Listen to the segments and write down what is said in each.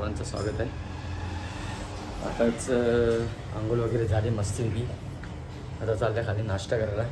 सर्वांचं स्वागत आहे. आताच आंघोळ वगैरे झाली मस्तपैकी आता चालल्या खाली नाश्ता करायला.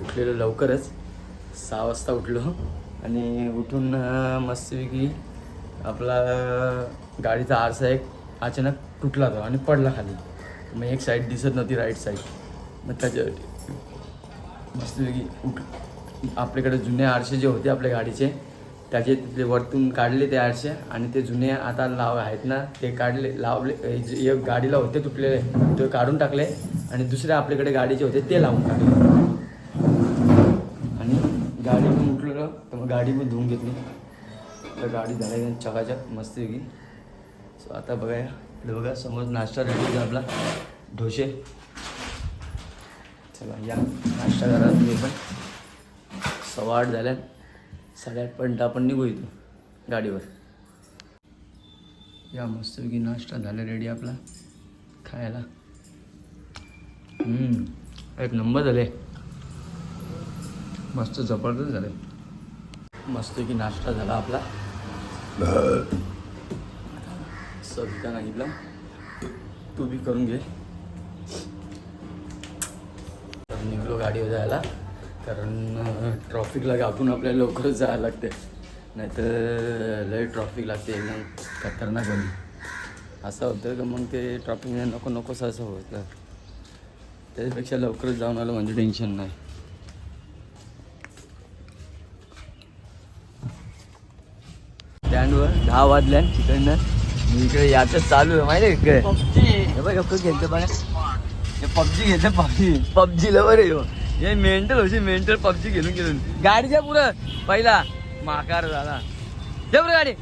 उठलेलो लवकरच. सहा वाजता उठलो आणि उठून मस्तपैकी आपला गाडीचा आरसा एक अचानक तुटला तो आणि पडला खाली. मग एक साईड दिसत नव्हती राईट साईड मग त्याच्यासाठी मस्तपैकी उठ आपल्याकडे जुने आरसे जे होते आपल्या गाडीचे त्याचे ते वरतून काढले ते आरसे आणि ते जुने आता लाव आहेत ना ते काढले लावले जे- एक गाडीला होते तुटलेले ते काढून टाकले आणि दुसरे आपल्याकडे गाडीचे होते ते लावून टाकले. आणि गाडी पण उठलं तर मग गाडी पण धुवून घेतली. तर गाडी झाली चकाचक मस्त येईल सो आता बघा इकडे बघा समोर नाश्ता रेडी आपला. ढोसे चला या नाश्ता करा तुम्ही पण. सवाट झाल्या झाल्या साडेआठपर्यंत आपण निघू इथून गाडीवर. या मस्तपैकी नाश्ता झाला रेडी आपला. खायला. एक नंबर झाले. मस्त जबरदस्त झाले. मस्तपैकी नाश्ता झाला आपला. सविता सांगितलं तू बी करून घे. निघलो गाडीवर जायला. कारण ट्रॉफिकला गाठून आपल्याला लवकरच जायला लागते नाहीतर लय ट्रॉफिक लागते एकदम खतरनाक होईल. असं होतं का मग ते ट्रॉफिकने नको नकोसं असं होतं. त्याच्यापेक्षा लवकरच जाऊन आलं म्हणजे टेन्शन नाही. स्टँडवर दहा वाजल्या तिकडनं. मी इकडे याचं चालू आहे माहिती हे बघा कसं घेतं बघा. पबजी घेतं पबजी. पबजीला बरं येऊ हे मेंटल होशी मेंटल पबजी घेऊन घेऊन गाडीच्या पुढं पहिला. माकार झाला. दे बरं गाडी.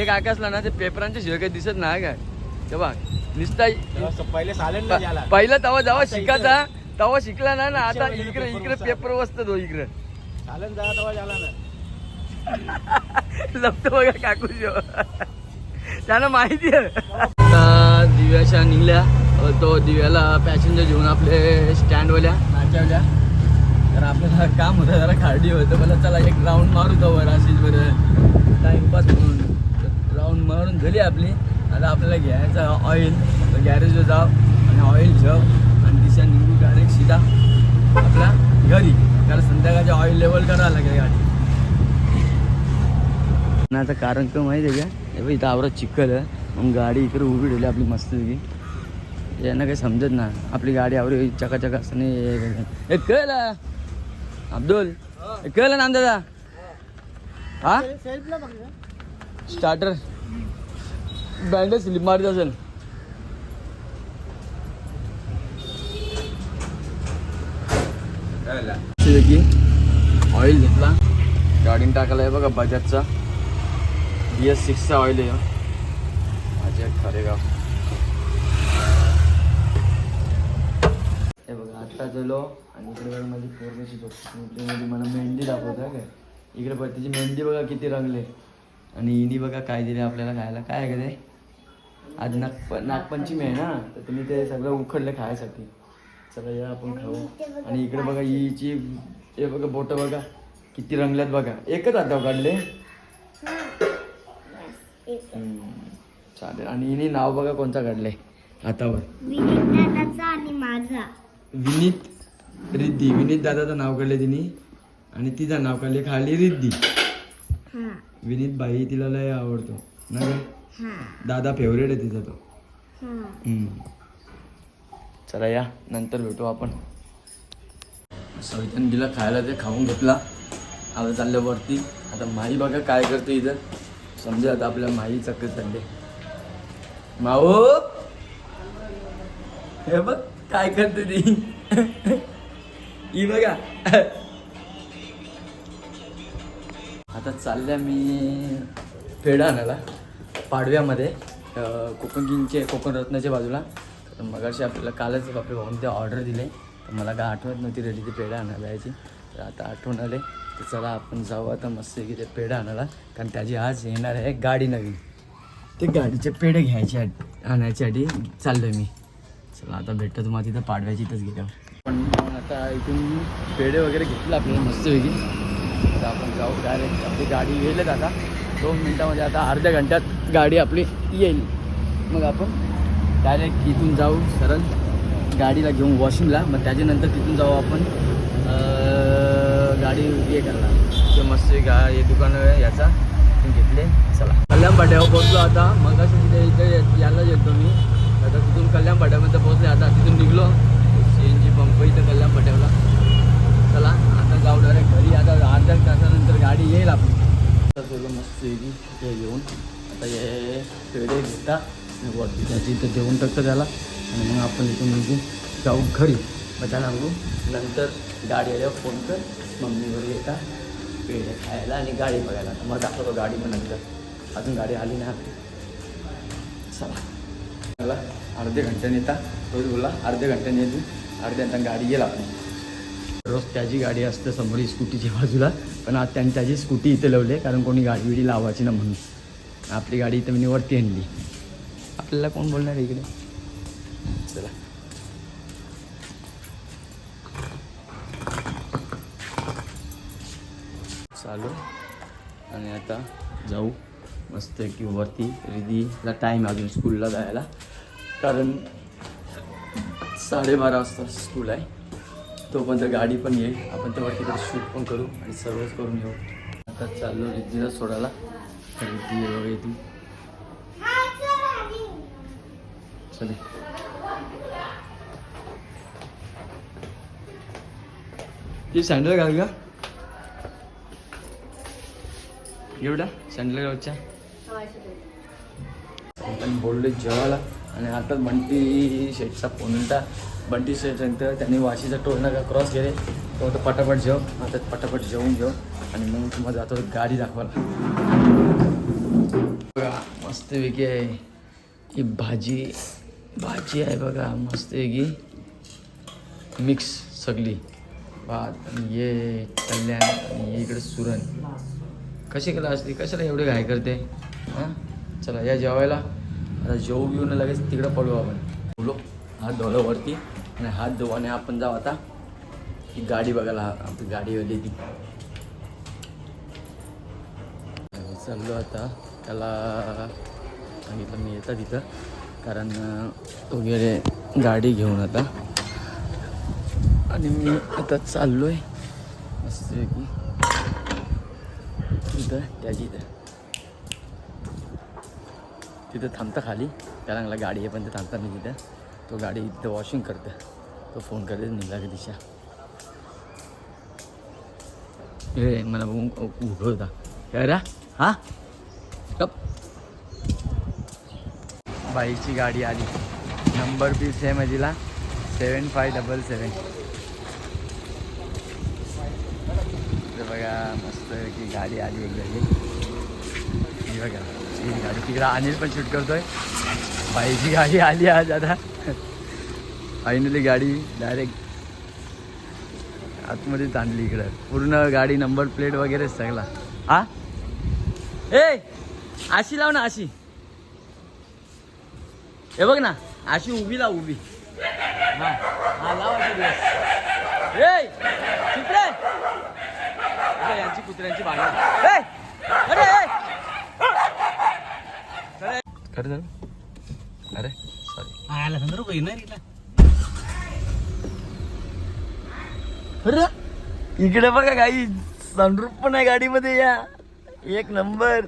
एक आकाशला ना ते पेपरांच्या शिवाय काही दिसत नाही काय? ते बघ. निसता पहिले पहिला तवा जेव्हा शिकायचा तेव्हा शिकला नाही ना आता इकडे इकडे पेपर वाचतो इकडे. सायलेंट झाला ना. लपतो बघा काकू त्यांना माहिती आहे. आता दिव्याच्या निघल्या. तो दिव्याला पॅसेंजर घेऊन आपले स्टँडवाल्या नाच्यावल्या तर आपल्याला काम होतं जरा खार्डी होतं. मला चला एक राऊंड मारू तो वर अशीच बरं? टाईमपास म्हणून. राऊंड मारून झाली आपली. आता आपल्याला घ्यायचं ऑइल गॅरेजवर जाव आणि ऑइल जाव आणि दिशा निघू डायरेक्ट सीधा. आपल्या घरी. कारण संध्याकाळच्या ऑइल लेवल करावं लागेल गाडी. आता कारण का? माहिती आहे का इथं आवरा चिखल आहे. मग गाडी इकडे उभी ठेवली आपली मस्तपैकी. यांना काही समजत ना. आपली गाडी आवरी चकाचक चका असताना हे कळलं? अब्दुल हे कळलं ना दादा हा? स्टार्टर बँडेज स्लिप मारत असेल. ऑइल घेतला. गाडीने टाकायला आहे बघा बजाजचा बी एस सिक्सचा ऑइल आहे. माझ्या खरेगाव हे बघा आत्ता गेलो आणि इकडे बघा माझी पोरगाची झोपडी मला मेहंदी दाखवत आहे. काय इकडे बघ तिची मेहंदी बघा किती रंगले आणि इनी बघा काय दिले आपल्याला खायला. काय आहे का ते? आज नागप नागपंचमी आहे ना? तर तुम्ही ते सगळं उखडलं खायसाठी. चला या आपण खाऊ. आणि इकडे बघा हिची हे बघा बोटं बघा. किती रंगल्यात बघा. एकच हातावर काढले. चालेल. आणि हिने नाव बघा कोणता विनीत दादाचा आणि माझा. विनीत रिद्धी. विनीत दादाचं नाव काढले तिने. आणि तिचं नाव काढले खाली रिद्धी. हा. विनीत बाई तिला लय आवडतो. ना गं? हा. दादा फेवरेट आहे तिचा तो. हा. हम्म. चला या नंतर भेटू आपण. सविताने दिला खायला ते खाऊन घेतला. आता चाललं वरती. आता माई बघा काय करते इथं. समजा आता आपल्या माई चक्कर चालले माऊ हे बघ. काय करते ती? ही बघा. आता चालल्या मी पेढा आणायला पाडव्यामध्ये कोकण किंगचे कोकण रत्नाच्या बाजूला. तर मगाशी आपल्याला कालच आपल्या भाऊन ते ऑर्डर दिले. तर मला काय आठवत नव्हती रेडी ते पेढा आणायला जायची तर आता आठवण आले. तर चला आपण जाऊ आता मस्त की ते पेढा आणायला. कारण त्याची आज येणार आहे गाडी नवीन. ते गाडीचे पेढे घ्यायचे आहेत- आणायच्यासाठी चाललो मी. चला आता भेटतो तुम्हाला तिथं पाडव्याची इथंच गेल्यावर. पण आता इथून पेढे वगैरे घेतलं आपल्याला मस्तपैकी तर आपण जाऊ डायरेक्ट आपली गाडी गेलेत आता. दोन मिनटामध्ये आता अर्ध्या घंट्यात गाडी आपली येईल. मग आपण डायरेक्ट इथून जाऊ सरळ. गाडीला घेऊन वॉशिंगला. मग त्याच्यानंतर तिथून जाऊ आपण गाडी हे करणार. ते मस्त गा हे दुकान आहे याचा. घेतले. चला. कल्याण पाट्यावर पोहोचलो आता. मग असं तिथे इथे यायला येतो मी. आता तिथून कल्याण पाट्यामध्ये पोहोचले आता तिथून निघलो. सी एन जी पंप इथं कल्याण पाट्यावला चला आता जाऊ डायरेक्ट घरी आता अर्ध्या तासानंतर गाडी येईल आपली. आता मस्त येईल हे घेऊन आता हे पेढे घेता. वरती त्याची इथं देऊन टाकतं त्याला. आणि मग आपण इथून निघू. जाऊ घरी. मग त्याला सांगू नंतर गाडी आल्यावर फोन कर. मम्मी येता. पेढे खायला आणि गाडी बघायला. मग दाखवतो गाडी पण नंतर. अजून गाडी आली नाही आपली चला. मला अर्धे घंट्याने येता रोज बोला अर्ध्या घंट्याने येते अर्ध्या घंट्याने गाडी येईल आपली रोज त्याची गाडी असते समोर स्कूटीच्या बाजूला पण आज त्यांनी त्याची स्कूटी इथे लावली कारण कोणी गाडी बिडी लावायची ना म्हणून. आपली गाडी इथं मी वरती आणली. आपल्याला कोण बोलणार इकडे? चला. चालू. आणि आता जाऊ. मस्त की वरती रिदीला टाईम अजून स्कूलला जायला. कारण साडेबारा वाजता स्कूल आहे. तोपर्यंत गाडी पण येईल. आपण तेव्हा तिकडे शूट पण करू आणि सर्वच करून येऊ. आता चाललो रिद्धीला सोडायला. रिद्धी आहे बघा चले. ती सँडल घाल का एवढा? सँडल घालच्या आपण बोलले जेवायला आणि आता बंटी शेटचा फोन होता बंटी शेट नंतर त्यांनी वाशीचा टोल नका क्रॉस केले. तो आता पटापट जेव. आता पटापट जेवून घेऊ आणि मग तुम्हाला जातो गाडी दाखवायला. बघा मस्तपैकी आहे. ही भाजी भाजी आहे बघा मस्तपैकी. मिक्स सगळी. भात आणि ये कल्याण आणि ये इकडे सुरण. कशी कला असली कशाला एवढे घाय करते? हां? चला या जेवायला. आता जेवू घेऊन लगेच तिकडं पडू आपण. बोलो हात धुवलं वरती आणि हात धुवू आणि आपण जाऊ आता. ही गाडी बघायला आपली गाडी आली ती. चाललो आता. त्याला सांगितलं मी येतं तिथं. कारण वगैरे तो गेले गाडी घेऊन आता. आणि मी आता चाललो आहे मस्त की. तिथं त्याची इथं. तिथं थांबता खाली. त्याला म्हणला गाडी आहे पण ते थांबता मी तिथं. तो गाडी इथं वॉशिंग करतं तो फोन करते निघला की दिशा. ए मला बघून उभं होता. काय रा हा? कप बाईची गाडी आली. नंबर बी सेम आहे तिला. सेवन फाय डबल सेवन बघा मस्त की गाडी आली एकदा बघा. ही गाडी तिकडं अनिल पण शूट करतोय. बाईची गाडी आली आज आता. फायनली गाडी डायरेक्ट आतमध्ये ताणली इकडं. पूर्ण गाडी नंबर प्लेट वगैरे सगळा. हा? ए! आशी लाव ना आशी. हे बघ ना अशी उभी लाव उभी. हा हा लाव अशी ए! यांची कुत्र्यांची भांडण ए अरे ए! अरे खरं झालं अरे सॉरी संदर्भ येणार. अरे इकडे बघा गाई सनरूप पण आहे गाडीमध्ये या. एक नंबर.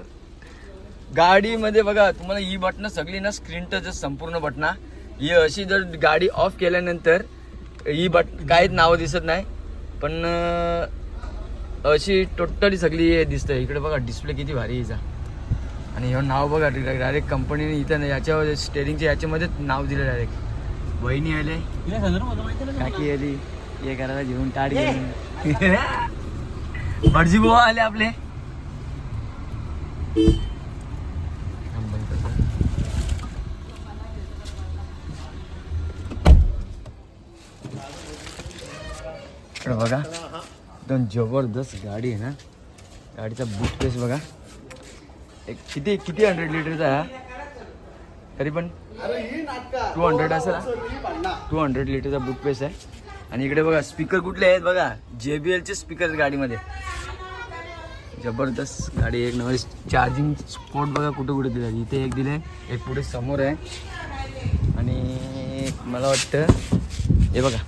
गाडीमध्ये बघा तुम्हाला ही बटणं सगळी ना स्क्रीन टच संपूर्ण बटना ही. अशी जर गाडी ऑफ केल्यानंतर ही बट काहीच नावं दिसत नाही. पण अशी टोटली सगळी हे दिसतं इकडे बघा डिस्प्ले किती भारी आहे हिचा. आणि हे नाव बघा डायरेक्ट कंपनीने इथं नाही, याच्यावर स्टेरिंगच्या याच्यामध्येच नाव दिलं डायरेक्ट वहिनी आले? काकी आली. हे करायला घेऊन टाट घेऊन. भटजी बुवा आले आपले. बघा एकदम जबरदस्त गाडी आहे ना. गाडीचा बूट पेस बघा. एक किती किती हंड्रेड लिटरचा आहे हा? तरी पण टू हंड्रेड असेल टू हंड्रेड लिटरचा बुक पेस आहे. आणि इकडे बघा स्पीकर कुठले आहेत बघा? जे बी एलचे स्पीकर गाडीमध्ये. जबरदस्त गाडी एक नवीन चार्जिंग स्पॉट बघा कुठे कुठे दिला इथे एक दिले एक पुढे समोर आहे. आणि मला वाटतं हे बघा.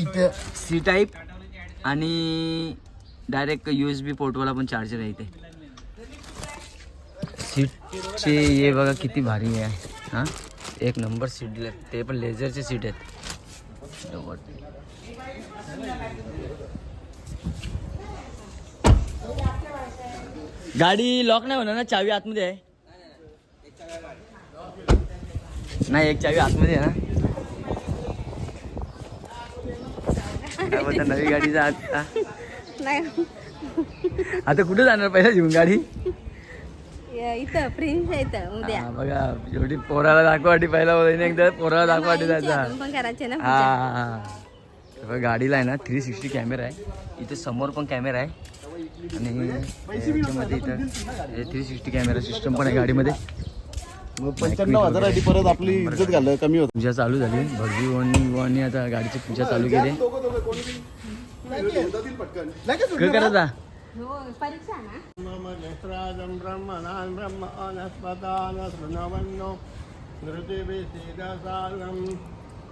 इथं सी टाईप आणि डायरेक्ट यू एस बी पोर्टवाला पण चार्जर आहे इथे. सीटचे हे बघा किती भारी आहे. हां? एक नंबर सीट दिले ते पण लेझरचे सीट आहेत. गाडी लॉक नाही होणार ना? चावी आतमध्ये आहे. नाही एक चावी आतमध्ये आहे ना? नवी आता. नाही. आता कुठे जाणार? पहिला घेऊन गाडी? इथं आहे इथं उद्या हा, बघा शेवटी पोराला दाखवाटी पहिला बोलायने एकदा पोराला दाखवाटी जायचा आपण पण करायचे ना हा हा, हा. बघा, गाडीला आहे ना थ्री सिक्स्टी कॅमेरा आहे इथे समोर पण कॅमेरा आहे आणि याच्यामध्ये इथं थ्री सिक्स्टी कॅमेरा सिस्टम पण आहे गाडीमध्ये मग पंच्याण्णव हजारासाठी परत आपली इज्जत घाल कमी होत पूजा चालू झाली भगवी वणी आता गाडीची पूजा चालू केली काय करायचा हो परीक्षा ना? नेत्राजं ब्रह्मणान् ब्रह्म अनस्पतान् शृण्वन्नो धृतिभिसीदसालं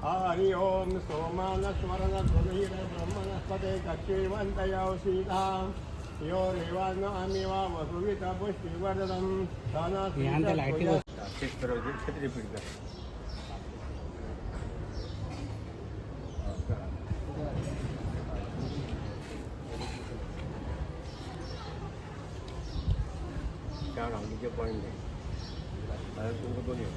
हरि ओं सोमानस्मरणध्वनिर ब्रह्मणस्पते कक्षीवन्तयो सीता यो रेवान्नामिव वसुवित पुष्टिवर्धनं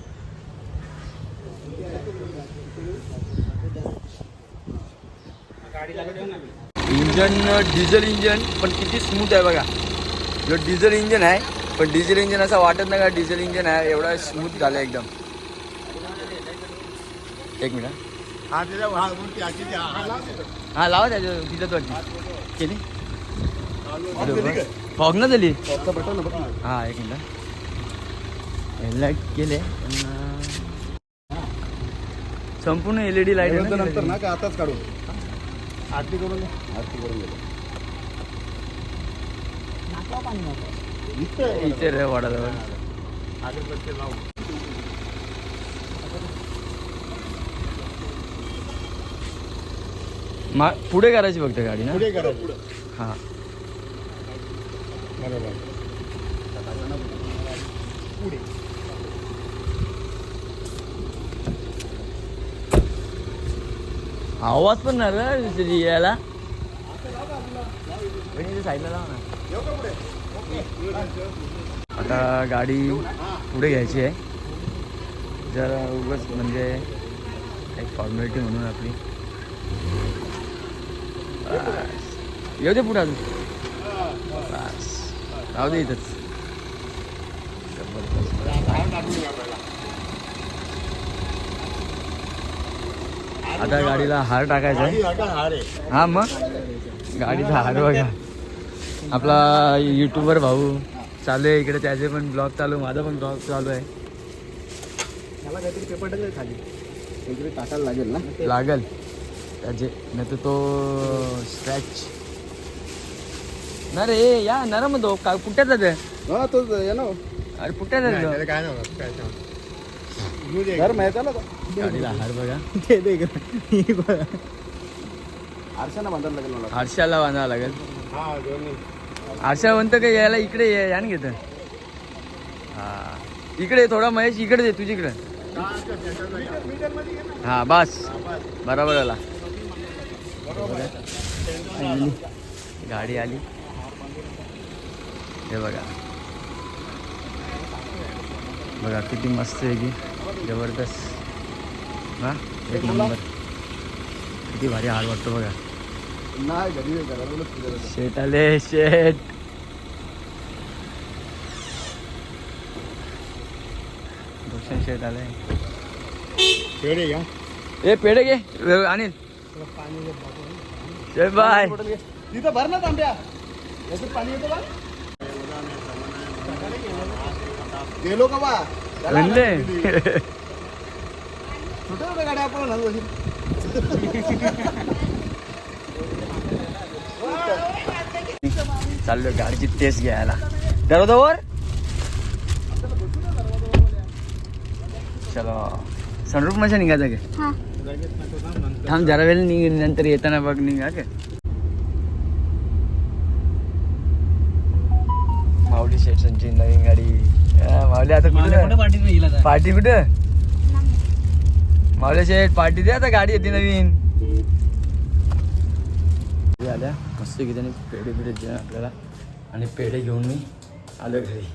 इंजन डिझेल इंजन पण स्मूथ आहे बघा. जो डिझेल इंजन आहे, पण इंजन असं वाटत नाही का इंजन आहे, एवढा स्मूथ झालं एकदम. एक मिनिट, हा. ती लावा त्याच्या तिथं फॉग ना झाली. हा एक मिनिट. हेडलाईट केले. पण, अं, संपूर्ण एल ई डी लाइट नंतर ना का आताच काढू? आरती करून. आरती करून घे. इथं रे वाडाजवळ अगरबत्ती लावू मा पुढे करायची फक्त गाडी ना? पुढे करा पुढे हा. बरोबर. पुढे. आवाज पण ना रे यायला. वहिनीच्या साईडला लावा ना. येऊ का पुढे आता गाडी पुढे घ्यायची आहे. जर उगाच म्हणजे एक फॉर्मॅलिटी म्हणून आपली. येऊ दे पुढे अजून. बस. राहू दे इथंच. आता गाडीला हार टाकायचा आहे. हा मग? गाडीचा हार बघा. आपला युट्यूबर भाऊ चालू आहे इकडे त्याचे पण ब्लॉग चालू माझा पण ब्लॉग चालू आहे. त्याला काहीतरी पेपर टाकले खाली. काहीतरी टाकायला लागेल ना? लागल. त्याचे नाही तर तो स्क्रॅच ना रे या नरम म्हणतो. का कुठ्यात जात? हा तो ये ना. अरे कुठ्यात जात काय नाही घर माहिती ना गाडीला हार बघा. ते दे आरशाना बांधायला लागेल मला. आरशाला बांधावं लागेल. हा दोन्ही. आरशा म्हणतं का यायला इकडे ये यान घेत. हा. इकडे ये थोडा महेश इकडे दे तुझीकडे हा बस. बरोबर आला. गाडी आली. हे बघा. बघा किती मस्त आहे की. ज़बरदस्त. हा? एक नंबर. किती भारी हार वाटतो बघा. शेट आले शेट भूषण शेट आले. पेढे घ्या. ए पेढे घे. अनिल. बाय. तिथं भर ना तांब्या. पाणी येतं गेलो का बा? म्हणले आपण. चाललो गाडीची टेस्ट घ्यायला. दरवाजावर चलो. सनरूफमध्ये निघायचं का? हा. थांब जरा वेळ निघ नंतर येताना बघ निघा का माऊली आता कुठे कुठे पाठीत नाही हिला पार्टी कुठं? शेट पार्टी दे आता गाडी येते नवीन. आल्या मस्त की त्याने पेढे बिढे दे आपल्याला. आणि पेढे घेऊन मी आलो घरी.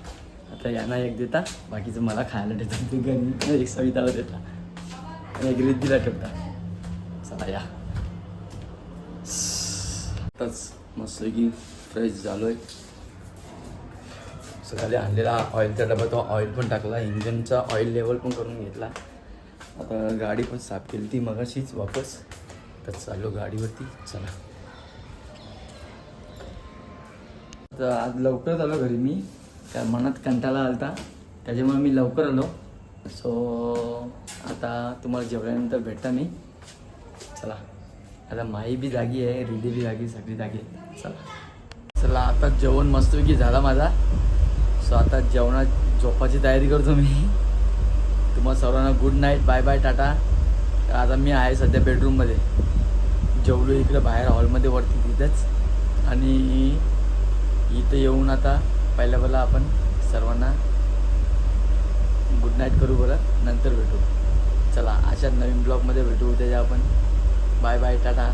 आता यांना एक देता बाकीचं मला खायला देतात ते घरी एक सविताला देता. आणि एक रिद्धीला ठेवता. चला या. आताच मस्त की फ्रेश झालोय. सकाळी आणलेला ऑइलचा डबा तो ऑइल पण टाकला इंजनचा ऑइल लेवल पण करून घेतला. आता गाडी पण साफ केली ती मगाशीच वापस. तर चाललो गाडीवरती चला. तर आज लवकरच आलो घरी मी. त्या मनात कंटाळा आलता. त्याच्यामुळे मी लवकर आलो. सो आता तुम्हाला जेवल्यानंतर भेटता मी. चला. आता माई बी जागी आहे रिधी बी जागी सगळी जागी चला. चला आता जेवण मस्तपैकी झाला माझा. सो आता जेवणात झोपाची तयारी करतो मी. तुम्हाला सर्वांना good night bye bye tata. तर आता मी आहे सध्या बेडरूममध्ये जेवलो इकडं बाहेर हॉलमध्ये वरती तिथंच. आणि इथं येऊन आता पहिल्या पहिला आपण सर्वांना गुड नाईट करू बरं. नंतर भेटू. चला अशा नवीन ब्लॉगमध्ये भेटू. उद्या आपण. Bye bye tata.